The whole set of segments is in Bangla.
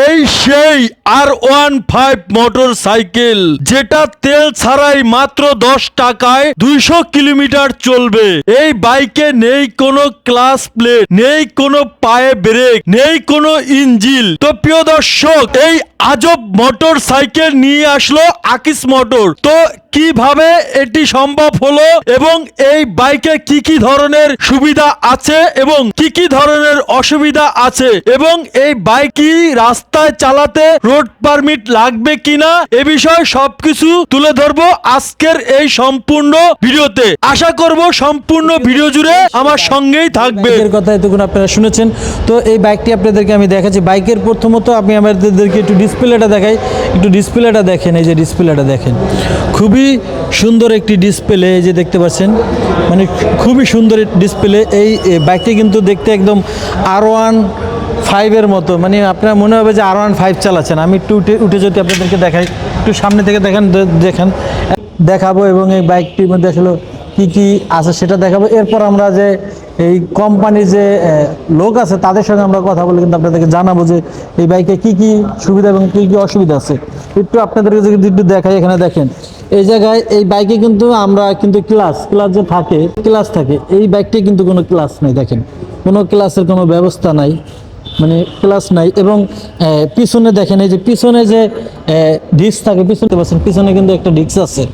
এই সেই R one five motor cycle যেটা তেল ছাড়াই মাত্র দশ টাকায় দুইশো কিলোমিটার চলবে। এই বাইকে নেই কোনো ক্লাস প্লেট, নেই কোনো পায়ে ব্রেক, নেই কোনো ইঞ্জিল। তো প্রিয় দর্শক, এই আজব মোটর সাইকেল নিয়ে আসলো আকিস মোটর। তো কীভাবে এটি সম্ভব হলো এবং এই বাইকে কি কি ধরনের সুবিধা আছে এবং কি কি ধরনের অসুবিধা আছে এবং এই বাইক কি রাস্তায় চালাতে রোড পারমিট লাগবে কিনা এ বিষয়ে সবকিছু তুলে ধরবো আজকের এই সম্পূর্ণ ভিডিওতে। আশা করব সম্পূর্ণ ভিডিও জুড়ে আমার সঙ্গেই থাকবে। বাইকের কথা এতক্ষণ আপনারা শুনেছেন। তো এই বাইকটি আপনাদেরকে আমি দেখাচ্ছি। বাইকের প্রথমত আমি আমাদেরকে একটু ডিসপ্লেটা দেখাই। একটু ডিসপ্লেটা দেখেন, এই যে ডিসপ্লেটা দেখেন। খুবই সুন্দর একটি ডিসপ্লে, এই যে দেখতে পাচ্ছেন। মানে খুবই সুন্দর ডিসপ্লে। এই বাইকটি কিন্তু দেখতে একদম আর ওয়ান ফাইভের মতো। মানে আপনার মনে হবে যে আর ওয়ান ফাইভ চালাচ্ছেন। আমি একটু উঠে উঠে যদি আপনাদেরকে দেখাই, একটু সামনে থেকে দেখেন দেখেন। দেখাবো এবং এই বাইকটির মধ্যে আসলে কি কি আছে সেটা দেখাবো। এরপর আমরা যে এই কোম্পানির যে লোক আছে, তাদের সঙ্গে আমরা কথা বলে কিন্তু আপনাদেরকে জানাব যে এই বাইকে কি কি সুবিধা এবং কি কি অসুবিধা আছে। একটু আপনাদেরকে যদি একটু দেখাই, এখানে দেখেন। এই জায়গায়, এই বাইকে কিন্তু আমরা কিন্তু ক্লাস ক্লাস যে থাকে ক্লাস থাকে, এই বাইকটি কিন্তু কোনো ক্লাস নেই, দেখেন। কোনো ক্লাসের কোনো ব্যবস্থা নাই। মানে ক্লাস নাই এবং পিছনে দেখেন, এই যে পিছনে যে ডিস্ক থাকে, পিছনে পাচ্ছেন, পিছনে কিন্তু একটা ডিস্ক আছে।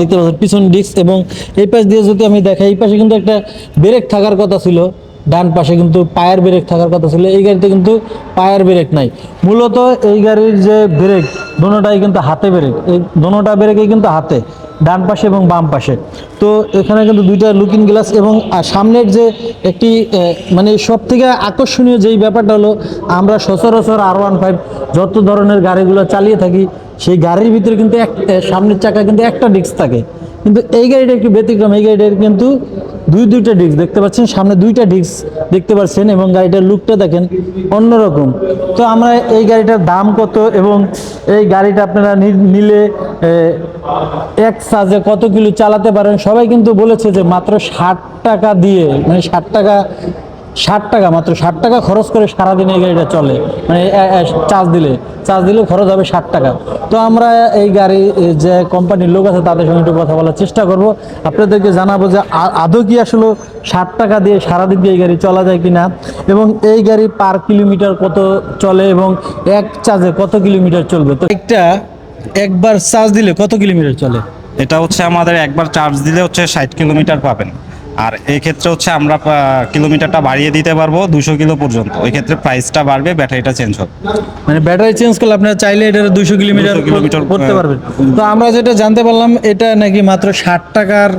দেখতে পাচ্ছেন, পিছনে ডিস্ক এবং এই পাশ দিয়ে যদি আমি দেখাই, এই পাশে কিন্তু একটা ব্রেক থাকার কথা ছিল। ডান পাশে কিন্তু পায়ের ব্রেক থাকার কথা ছিল। এই গাড়িতে কিন্তু পায়ের ব্রেক নাই। মূলত এই গাড়ির যে ব্রেক দোনোটাই কিন্তু হাতে ব্রেক এই দোনোটা ব্রেকই কিন্তু হাতে। ডান পাশে এবং বাম পাশে। তো এখানে কিন্তু দুইটা লুকিং গ্লাস এবং সামনের যে একটি মানে সব থেকে আকর্ষণীয় যেই ব্যাপারটা হলো, আমরা সচরাচর আর ওয়ান ফাইভ যত ধরনের গাড়িগুলো চালিয়ে থাকি, সেই গাড়ির ভিতরে কিন্তু এক সামনের চাকা কিন্তু একটা ডিস্ক থাকে। কিন্তু এই গাড়িটা একটু ব্যতিক্রম, এই গাড়িটার কিন্তু দুই দুইটা ডিস্ক দেখতে পাচ্ছেন, সামনে দুইটা ডিস্ক দেখতে পাচ্ছেন এবং গাড়িটার লুকটা দেখেন অন্যরকম। তো আমরা এই গাড়িটার দাম কত এবং এই গাড়িটা আপনারা নিলে এক সাজে কত কিলো চালাতে পারেন? সবাই কিন্তু বলেছে যে মাত্র ষাট টাকা দিয়ে মানে ষাট টাকা ষাট টাকা, মাত্র ষাট টাকা খরচ করে সারাদিন এই গাড়িটা চলে। মানে চার্জ দিলে। চার্জ দিলেও খরচ হবে ষাট টাকা। তো আমরা এই গাড়ি যে কোম্পানির লোক আছে, তাদের সঙ্গে একটু কথা বলার চেষ্টা করব। আপনাদেরকে জানাব যে আদৌ কি আসলে ষাট টাকা দিয়ে সারাদিন দিয়ে এই গাড়ি চলা যায় কিনা? এবং এই গাড়ি পার কিলোমিটার কত চলে এবং এক চার্জে কত কিলোমিটার চলবে? তো একটা একবার চার্জ দিলে কত কিলোমিটার চলে? এটা হচ্ছে আমাদের একবার চার্জ দিলে হচ্ছে ষাট কিলোমিটার পাবেন। আর এই ক্ষেত্রে হচ্ছে আমরা কিলোমিটারটা বাড়িয়ে দিতে পারব দুশো কিলো পর্যন্ত। ওই ক্ষেত্রে প্রাইসটা বাড়বে ব্যাটারিটা চেঞ্জ হবে। মানে ব্যাটারি চেঞ্জ করলে আপনারা চাইলে এটা দুশো কিলোমিটার 200 কিলোমিটার, করতে পারবেন। তো আমরা যেটা জানতে পারলাম এটা নাকি মাত্র ষাট টাকার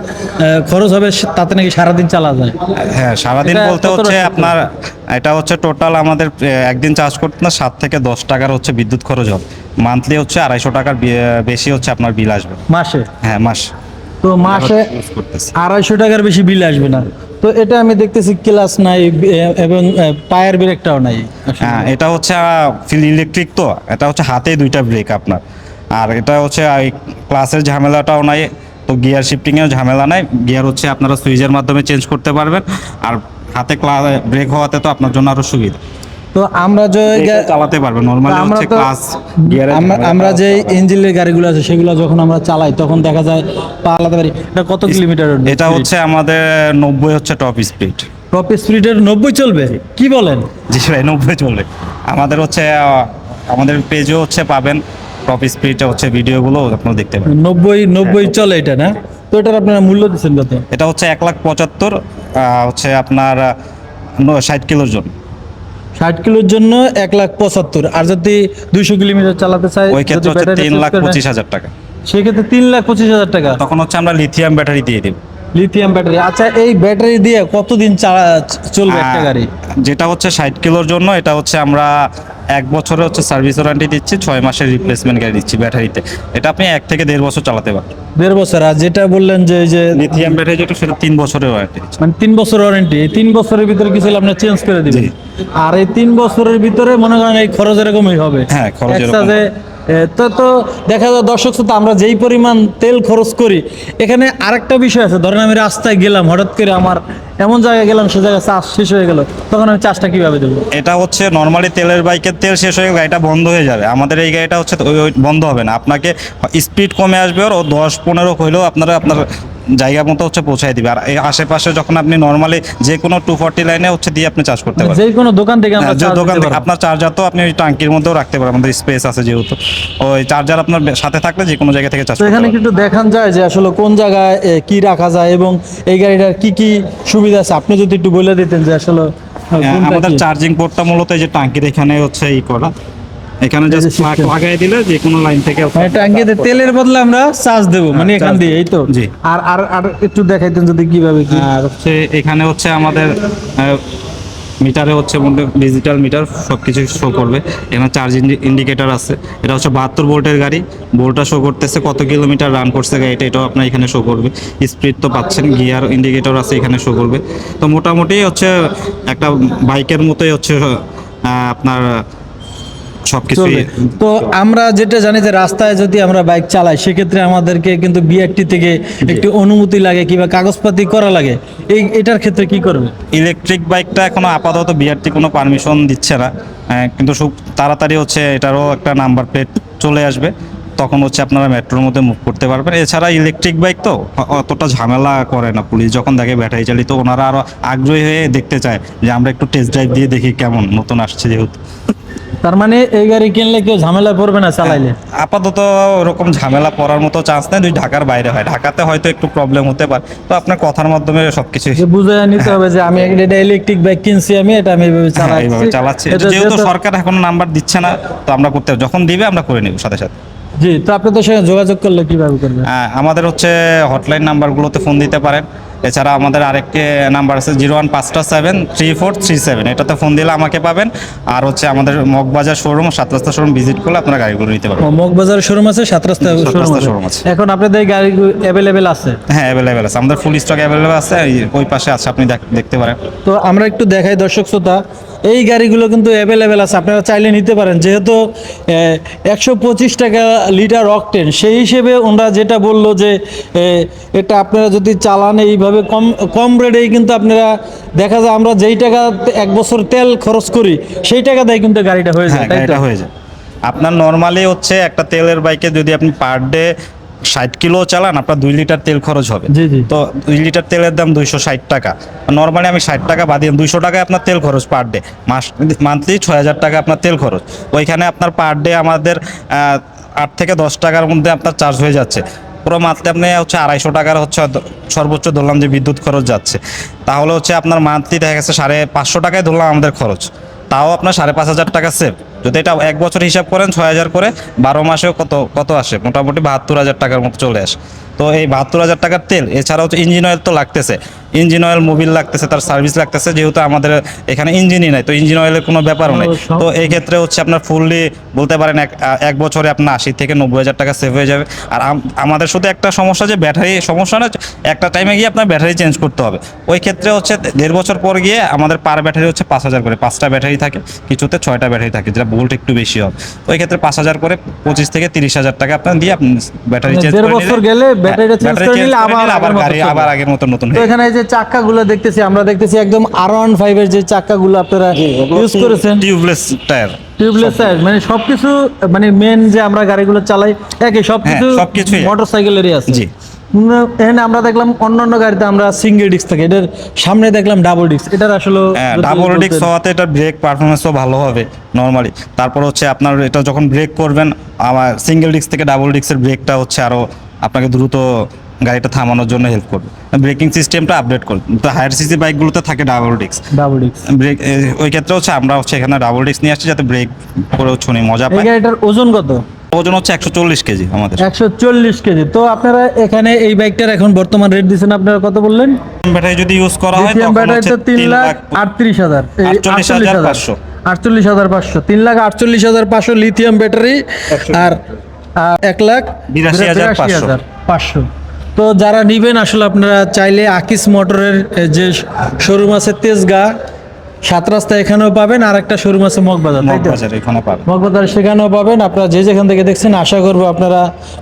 খরচ হবে তাতে নাকি সারাদিন চালা যায়? হ্যাঁ সারাদিন বলতে হচ্ছে আপনার এটা হচ্ছে টোটাল আমাদের একদিন চার্জ করতে না সাত থেকে দশ টাকার হচ্ছে বিদ্যুৎ খরচ হবে। মান্থলি হচ্ছে আড়াইশো টাকার বেশি হচ্ছে আপনার বিল আসবে। মাসে? হ্যাঁ মাস। তো মাসে আড়াইশো টাকার বেশি বিল আসবে না। তো এটা আমি দেখতেছি ক্লাস নাই এবং পায়ের ব্রেকটাও নাই হ্যাঁ এটা হচ্ছে ফিল ইলেকট্রিক তো এটা হচ্ছে হাতে দুইটা ব্রেক আপনার। আর এটা হচ্ছে ক্লাসের ঝামেলাটাও নাই তো গিয়ার শিফটিংয়েও ঝামেলা নাই। গিয়ার হচ্ছে আপনারা সুইচের মাধ্যমে চেঞ্জ করতে পারবেন। আর হাতে ক্লাস ব্রেক হওয়াতে তো আপনার জন্য আরও সুবিধা। তো আমরা যে চালাতে পারবেন নর্মালি আমরা হচ্ছে ক্লাস আমরা- যে ইঞ্জিনের গাড়িগুলো আছে সেগুলো যখন আমরা চালাই তখন দেখা যায় পা আলাদা পারি এটা কত কিলোমিটার এটা হচ্ছে আমাদের নব্বই হচ্ছে টপ স্পিড টপ স্পিডের নব্বই চলবে? কি বলেন? জি ভাই নব্বই চলে আমাদের হচ্ছে আমাদের পেজও হচ্ছে পাবেন। টপ স্পিডে হচ্ছে ভিডিওগুলো আপনারা দেখতে পাবেন নব্বই নব্বই চলে এটা না? তো এটার আপনারা মূল্য দিচ্ছেন কত? এটা হচ্ছে এক লাখ পঁচাত্তর হচ্ছে আপনার ষাট কিলোর জন্য। ষাট কিলোর জন্য এক লাখ পঁচাত্তর। আর যদি দুইশো কিলোমিটার চালাতে চাই ওই ক্ষেত্রে হচ্ছে তিন লাখ পঁচিশ হাজার টাকা। সেক্ষেত্রে তিন লাখ পঁচিশ হাজার টাকা। তখন হচ্ছে আমরা লিথিয়াম ব্যাটারি দিয়ে দিব। লিথিয়াম ব্যাটারি আচ্ছা এই ব্যাটারি দিয়ে কতদিন চালা চলবে একটা গাড়ি? যেটা হচ্ছে ষাট কিলোর জন্য এটা হচ্ছে আমরা এক বছরে হচ্ছে সার্ভিস ওয়ারেন্টি দিচ্ছি ছয় মাসের রিপ্লেসমেন্ট গাড়ি দিচ্ছি ব্যাটারিতে এটা আপনি এক থেকে দেড় বছর চালাতে পারবেন। দেড় বছর। আর যেটা বললেন যে এই যে লিথিয়াম ব্যাটারি যেটা সেটা তিন বছরের ওয়ারেন্টি মানে তিন বছর ওয়ারেন্টি এই তিন বছরের ভিতরে কিছু আপনি চেঞ্জ করে দিবেন। আর এই তিন বছরের ভিতরে মনে করেন এই খরচ এরকমই হবে। হ্যাঁ, খরচ এরকম তো তো দেখা যায় দর্শক শ্রোতা, আমরা যেই পরিমাণ তেল খরচ করি, এখানে আরেকটা বিষয় আছে। ধরেন আমি রাস্তায় গেলাম, হঠাৎ করে আমার এমন জায়গায় গেলাম, সে জায়গায় চার্জ শেষ হয়ে গেল, তখন আমি চাষটা কীভাবে দেবো? এটা হচ্ছে নর্মালি তেলের বাইকের তেল শেষ হয়ে গাড়িটা বন্ধ হয়ে যাবে। আমাদের এই গাড়িটা হচ্ছে বন্ধ হবে না। আপনাকে স্পিড কমে আসবে আর ও দশ পনেরো হইলেও আপনারা আপনার জায়গা মতো হচ্ছে পৌঁছায় দিবে। আর এই আশেপাশে যখন আপনি নর্মালি যে কোনো টু ফর্টি লাইনে হচ্ছে দিয়ে আপনি চার্জ করতে পারবেন। যে কোনো দোকান থেকে আমরা হ্যাঁ, যে দোকান থেকে আপনার চার্জার তো আপনি ওই টাঙ্কির মধ্যেও রাখতে পারেন আমাদের স্পেস আছে যেহেতু। ওই চার্জার আপনার সাথে থাকলে যে কোনো জায়গা থেকে চার্জ এখানে কিন্তু দেখান যায় যে আসলে কোন জায়গায় কি রাখা যায় এবং এই গাড়িটার কি কি সুবিধা আছে। আপনি যদি একটু বলে দিতেন যে আসলে হ্যাঁ, আমাদের চার্জিং পোর্টটা মূলত এই যে টাঙ্কির এখানে হচ্ছে ই করা। এখানে জাস্ট system। লাগাই দিলে যে কোনো লাইন থেকে মানে ট্যাঙ্কিতে তেলের বদলে আমরা চার্জ দেবো মানে এখান দিয়ে এই তো? জি। আর আর আর একটু দেখাইতেন যদি কীভাবে কি। আর হচ্ছে এখানে হচ্ছে আমাদের মিটারে হচ্ছে ডিজিটাল মিটার সব কিছু শো করবে। এখানে চার্জ ইন্ডিকেটর আছে। এটা হচ্ছে বাহাত্তর ভোল্টের গাড়ি। ভোল্টটা শো করতেছে কত কিলোমিটার রান করছে গাড়িটা এটাও আপনার এখানে শো করবে। স্পিড তো পাচ্ছেন গিয়ার ইন্ডিকেটর আছে এখানে শো করবে। তো মোটামুটি হচ্ছে একটা বাইকের মতোই হচ্ছে আপনার সব কিছুই চলবে। তো আমরা যেটা জানি যে রাস্তায় যদি আমরা বাইক চালাই সেক্ষেত্রে আমাদেরকে কিন্তু বিআরটি থেকে একটি অনুমতি লাগে কিংবা কাগজপাতি করা লাগে। এই এটার ক্ষেত্রে কি করবে? ইলেকট্রিক বাইকটা এখনও আপাতত বিআরটি কোনো পারমিশন দিচ্ছে না। কিন্তু খুব তাড়াতাড়ি হচ্ছে এটারও একটা নাম্বার প্লেট চলে আসবে। তখন হচ্ছে আপনারা মেট্রোর মধ্যে মুভ করতে পারবেন। এছাড়া ইলেকট্রিক বাইক তো অতটা ঝামেলা করে না পুলিশ। যখন দেখে ব্যাটারি চালিত ওনারা আরও আগ্রহী হয়ে দেখতে চায় যে আমরা একটু টেস্ট ড্রাইভ দিয়ে দেখি কেমন নতুন আসছে যেহেতু। তার মানে এই গাড়ি কিনলে কেউ ঝামেলা পড়বে না চালাইলে? আপাতত ওরকম ঝামেলা পড়ার মতো চান্স নেই দুই ঢাকার বাইরে হয়। ঢাকাতে হয়তো একটু প্রবলেম হতে পারে। তো আপনার কথার মাধ্যমে সবকিছু বুঝে নিতে হবে যে আমি এটা ইলেকট্রিক বাইক কিনছি আমি এটা আমি এইভাবে হ্যাঁ, চালাচ্ছি। এইভাবে চালাচ্ছি যেহেতু সরকার এখনও নাম্বার দিচ্ছে না তো আমরা করতে যখন দিবে আমরা করে নিব সাথে সাথে। জি তো আপনাদের সঙ্গে যোগাযোগ করলে কীভাবে করবে আহ, আমাদের হচ্ছে হটলাইন নাম্বারগুলোতে ফোন দিতে পারেন। এছাড়া আমাদের আরেকটি নাম্বার আছে জিরো ওয়ান পাঁচটা seven three four three seven এটাতে ফোন দিলে আমাকে পাবেন। আর হচ্ছে আমাদের মগবাজার শোরুম সাত রাস্তা শোরুম ভিজিট করলে আপনারা গাড়িগুলো নিতে পারবেন। মগবাজার শোরুম আছে সাত রাস্তা সাত শোরুম আছে। এখন আপনাদের গাড়ি অ্যাভেলেবেল আছে? হ্যাঁ অ্যাভেলেবেল আছে। আমাদের ফুল স্টক অ্যাভেলেবেল আছে। ওই পাশে আছে আপনি দেখ- দেখতে পারেন। তো আমরা একটু দেখাই দর্শক শ্রোতা। এই গাড়িগুলো কিন্তু অ্যাভেলেবেল আছে। আপনারা চাইলে নিতে পারেন। যেহেতু একশো পঁচিশ টাকা লিটার অকটেন সেই হিসেবে ওনারা যেটা বলল যে এটা আপনারা যদি চালান এইভাবে কম কম রেটেই কিন্তু আপনারা দেখা যায় আমরা যেই টাকা এক বছর তেল খরচ করি সেই টাকা দেয় কিন্তু গাড়িটা হয়ে হ্যাঁ যায় গাড়িটা হয়ে যায়। আপনার নর্মালি হচ্ছে একটা তেলের বাইকে যদি আপনি পার ডে ষাট কিলো চালান আপনার দুই লিটার তেল খরচ হবে। তো দুই লিটার তেলের দাম দুইশো ষাট টাকা। নর্মালি আমি ষাট টাকা বাদিয়ে দুইশো টাকায় আপনার তেল খরচ পার ডে মাস মান্থলি ছয় হাজার টাকা আপনার তেল খরচ। ওইখানে আপনার পার ডে আমাদের আট থেকে দশ টাকার মধ্যে আপনার চার্জ হয়ে যাচ্ছে। পুরো মান্থলি আপনি হচ্ছে আড়াইশো টাকার হচ্ছে সর্বোচ্চ ধরলাম যে বিদ্যুৎ খরচ যাচ্ছে। তাহলে হচ্ছে আপনার মান্থলি দেখা গেছে সাড়ে পাঁচশো টাকায় ধরলাম আমাদের খরচ। তাও আপনার সাড়ে পাঁচ হাজার টাকা সেভ যদি এটা এক বছর হিসাব করেন ছয় হাজার করে, বারো মাসেও কত কত আসে? মোটামুটি বাহাত্তর হাজার টাকার মতো চলে আসে। তো এই বাহাত্তর হাজার টাকার তেল এছাড়াও তো ইঞ্জিন অয়েল তো লাগতেছে। ইঞ্জিন অয়েল মোবিল লাগতেছে তার সার্ভিস লাগতেছে যেহেতু আমাদের এখানে ইঞ্জিনই নাই তো ইঞ্জিন অয়েলের কোনো ব্যাপারও নেই। তো এই ক্ষেত্রে হচ্ছে আপনার ফুললি বলতে পারেন এক এক বছরে আপনার আশি থেকে নব্বই হাজার টাকা সেভ হয়ে যাবে। আর আমাদের শুধু একটা সমস্যা যে ব্যাটারি সমস্যা না একটা টাইমে গিয়ে আপনার ব্যাটারি চেঞ্জ করতে হবে। ওই ক্ষেত্রে হচ্ছে দেড় বছর পর গিয়ে আমাদের পার ব্যাটারি হচ্ছে পাঁচ হাজার করে পাঁচটা ব্যাটারি থাকে কিছুতে ছয়টা ব্যাটারি থাকে যেটা ভোল্ট একটু বেশি হবে ওই ক্ষেত্রে পাঁচ হাজার করে পঁচিশ থেকে তিরিশ হাজার টাকা আপনার দিয়ে আপনি ব্যাটারি মানে চেঞ্জ করে গেলে ব্যাটারিটা ব্যাটারি করে নিলে আবার আবার গাড়ি আবার আগের মতো নতুন তো এখানে যে চাক্কাগুলো দেখতেছি আমরা দেখতেছি একদম আর ওয়ান ফাইভের যে চাক্কাগুলো আপনারা ইউজ করেছেন টিউবলেস টায়ার টিউবলেস টায়ার মানে সবকিছু মানে মেন যে আমরা গাড়িগুলো চালাই একই সবকিছু হ্যাঁ, সবকিছুই এক। মোটর সাইকেলেরই আছে জি। এখানে আমরা দেখলাম অন্যান্য গাড়িতে আমরা সিঙ্গেল ডিস্ক থাকে এটার সামনে দেখলাম ডাবল ডিস্ক এটার আসলে হ্যাঁ ডাবল বলতেন। ডিস্ক হওয়াতে এটা ব্রেক পারফরমেন্সও ভালো হবে নর্মালি তারপর হচ্ছে আপনার এটা যখন ব্রেক করবেন আমার সিঙ্গেল ডিস্ক থেকে ডাবল ডিস্কের ব্রেকটা হচ্ছে আরও আপনাকে দ্রুত গাড়িটা থামানোর জন্য হেল্প করবে। ব্রেকিং সিস্টেমটা আপডেট করবে তো হায়ার সিসি বাইকগুলোতে থাকে double disc double disc brake ওই ক্ষেত্রে হচ্ছে আমরা হচ্ছে এখানে ডাবল ডিস্ক নিয়ে আসছি যাতে ব্রেক করে শুনি মজা এই পায়। গাড়িটার ওজন কত? ওজন হচ্ছে একশো চল্লিশ কেজি আমাদের। একশো চল্লিশ কেজি। তো আপনারা এখানে এই বাইকটার এখন বর্তমান রেট দিচ্ছেন আপনারা কত বললেন? ব্যাটারি যদি ইউজ করা হয় তখন ব্যাটারি তো তিন লাখ আটত্রিশ হাজার। আটচল্লিশ হাজার পাঁচশো। আটচল্লিশ হাজার পাঁচশো। তিন লাখ আটচল্লিশ হাজার পাঁচশো লিথিয়াম ব্যাটারি আর এক লাখ বিরাশি হাজার পাঁচশো। তো যারা নিবেন আসলে আপনারা চাইলে আকিস মোটরের যে শোরুম আছে তেজগা সাত রাস্তা এখানেও পাবেন আর একটা শোরুম আছে মগবাজার মগবাজার সেখানেও পাবেন। আপনারা যে যেখান থেকে দেখছেন আশা করব আপনারা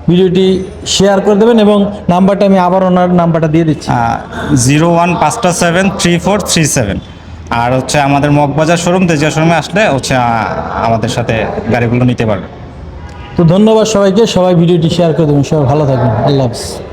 ভিডিওটি শেয়ার করে দেবেন এবং নাম্বারটা আমি আবার ওনার নাম্বারটা দিয়ে দিচ্ছি। জিরো ওয়ান পাঁচটা seven three four three seven. আর হচ্ছে আমাদের মগবাজার শোরুম তেজিয়া শোরুমে আসলে হচ্ছে আমাদের সাথে গাড়িগুলো নিতে পারবে। তো ধন্যবাদ সবাইকে। সবাই ভিডিওটি শেয়ার করে দেবেন। সবাই ভালো থাকবেন। আল্লাহ হাফিজ।